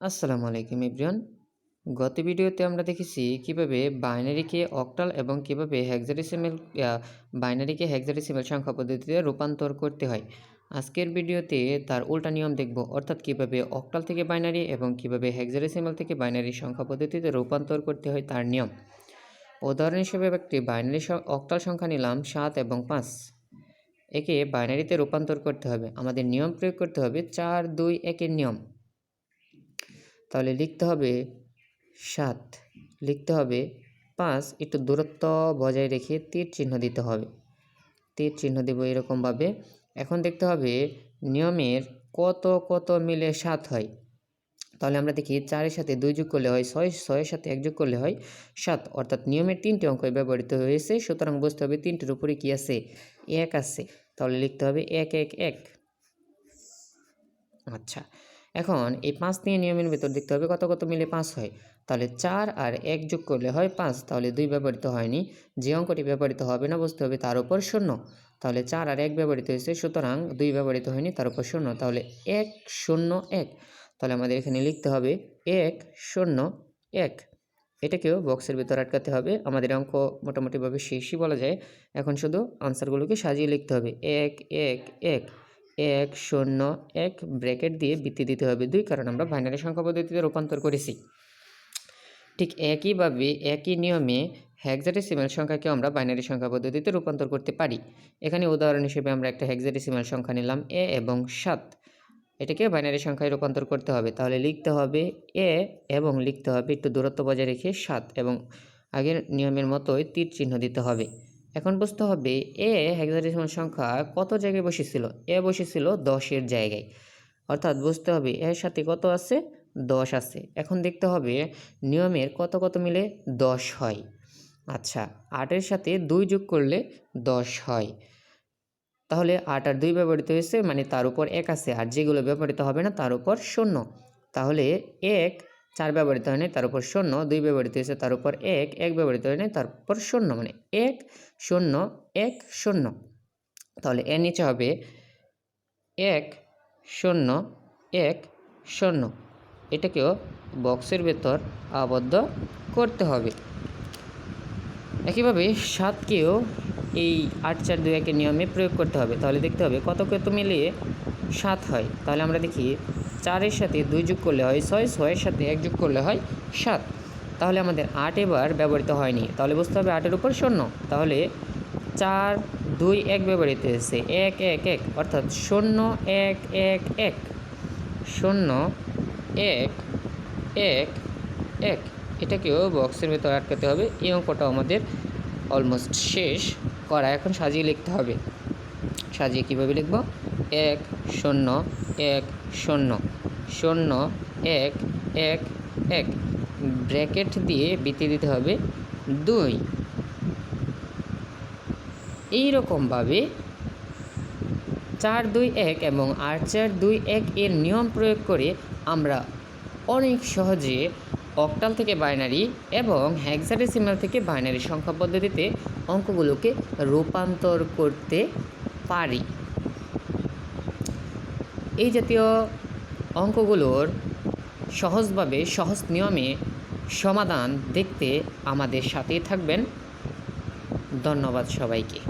আসসালামু আলাইকুম ইব্রিয়ান। গত ভিডিওতে আমরা দেখেছি কীভাবে বাইনারিকে অক্টাল এবং কীভাবে হেক্সাডেসিমেল বাইনারিকে হেক্সাডেসিমেল সংখ্যা পদ্ধতিতে রূপান্তর করতে হয়। আজকের ভিডিওতে তার উল্টা নিয়ম দেখব, অর্থাৎ কীভাবে অক্টাল থেকে বাইনারি এবং কীভাবে হেক্সাডেসিমেল থেকে বাইনারি সংখ্যা পদ্ধতিতে রূপান্তর করতে হয় তার নিয়ম। উদাহরণ হিসেবে একটি বাইনারি অক্টাল সংখ্যা নিলাম সাত এবং পাঁচ। একে বাইনারিতে রূপান্তর করতে হবে। আমাদের নিয়ম প্রয়োগ করতে হবে চার দুই একের নিয়ম। তাহলে লিখতে হবে সাত। লিখতে হবে পাঁচ। একটু দূরত্ব বজায় রেখে তীর চিহ্ন দিতে হবে। তীর চিহ্ন দেব এরকমভাবে। এখন দেখতে হবে নিয়মের কত কত মিলে সাত হয়। তাহলে আমরা দেখি চারের সাথে দুই যোগ করলে হয় ছয়। ছয়ের সাথে এক যোগ করলে হয় সাত। অর্থাৎ নিয়মের তিনটি অঙ্ক ব্যবহৃত হয়েছে। সুতরাং বুঝতে হবে তিনটির উপরে কী আছে? এক আছে। তাহলে লিখতে হবে এক এক এক। আচ্ছা। এখন এই পাঁচ নিয়ে নিয়মের ভিতর দেখতে হবে কত কত মিলে পাঁচ হয়। তাহলে চার আর এক যোগ করলে হয় পাঁচ, তাহলে দুই ব্যবহৃত হয়নি। যে অঙ্কটি ব্যবহৃত হবে না বুঝতে হবে তার উপর শূন্য। তাহলে চার আর এক ব্যবহৃত হয়েছে, সুতরাং দুই ব্যবহৃত হয়নি, তার উপর শূন্য। তাহলে এক শূন্য এক। তাহলে আমাদের এখানে লিখতে হবে এক শূন্য এক। এটাকেও বক্সের ভিতর আটকাতে হবে। আমাদের অঙ্ক মোটামুটিভাবে শেষই বলা যায়। এখন শুধু আনসারগুলোকে সাজিয়ে লিখতে হবে। এক এক এক। এক শূন্য এক ব্র্যাকেট দিয়ে বৃত্তি দিতে হবে। দুই, কারণ আমরা বাইনারি সংখ্যা পদ্ধতিতে রূপান্তর করেছি। ঠিক একইভাবে একই নিয়মে হ্যাক্সাডেসিমাল সংখ্যাকে আমরা বাইনারি সংখ্যা পদ্ধতিতে রূপান্তর করতে পারি। এখানে উদাহরণ হিসেবে আমরা একটা হ্যাক্সাডেসিমাল সংখ্যা নিলাম, এ এবং সাত। এটাকে বাইনারি সংখ্যায় রূপান্তর করতে হবে। তাহলে লিখতে হবে এ এবং লিখতে হবে একটু দূরত্ব বজায় রেখে সাত এবং আগের নিয়মের মতোই তীর চিহ্ন দিতে হবে। এখন বুঝতে হবে এ হেক্সাডেসিমাল সংখ্যা কত জায়গায় বসেছিল? এ বসেছিল দশের জায়গায়। অর্থাৎ বুঝতে হবে এর সাথে কত আছে? দশ আছে। এখন দেখতে হবে নিয়মের কত কত মিলে দশ হয়। আচ্ছা আটের সাথে দুই যোগ করলে দশ হয়। তাহলে আট আর দুই ব্যবহৃত হয়েছে মানে তার উপর এক আছে। আর যেগুলো ব্যবহৃত হবে না, তার উপর শূন্য। তাহলে এক চার ব্যবহৃত হয়নি তার উপর শূন্য, দুই ব্যবহৃত হয়েছে তার উপর এক এক ব্যবহৃত হয়নি তার উপর শূন্য মানে এক, শূন্য এক, শূন্য। তাহলে এর নিচে হবে এক, শূন্য এক, শূন্য। এটাকেও বক্সের ভেতর আবদ্ধ করতে হবে। একইভাবে সাতকেও এই আট, চার, দুই, একের নিয়মে প্রয়োগ করতে হবে। তাহলে দেখতে হবে কত কত মিলিয়ে সাত হয়। তাহলে আমরা দেখি চারের সাথে দুই যোগ করলে হয় ছয়, ছয়ের সাথে এক যোগ করলে হয় সাত। তাহলে আমাদের আট এবার ব্যবহৃত হয়নি। তাহলে বুঝতে হবে আটের উপর শূন্য। তাহলে চার, দুই, এক ব্যবহৃত হয়েছে। এক এক এক, অর্থাৎ শূন্য, এক এক এক। শূন্য, এক এক এক। এটাকেও বক্সের ভেতর আটকাতে হবে। এই অঙ্কটা আমাদের অলমোস্ট শেষ। করা এখন সাজিয়ে লিখতে হবে। সাজিয়ে কীভাবে লিখব? এক শূন্য এক শূন্য শূন্য, এক এক এক। ব্র্যাকেট দিয়ে বৃত্তি দিতে হবে দুই। এই রকমভাবে চার দুই এক এবং আট চার দুই এক এর নিয়ম প্রয়োগ করে আমরা অনেক সহজে অক্টাল থেকে বাইনারি এবং হ্যাক্সাডেসিমাল থেকে বাইনারি সংখ্যা পদ্ধতিতে অঙ্কগুলোকে রূপান্তর করতে পারি। এই জাতীয় অঙ্কগুলোর সহজভাবে সহজ নিয়মে সমাধান দেখতে আমাদের সাথেই থাকবেন। ধন্যবাদ সবাইকে।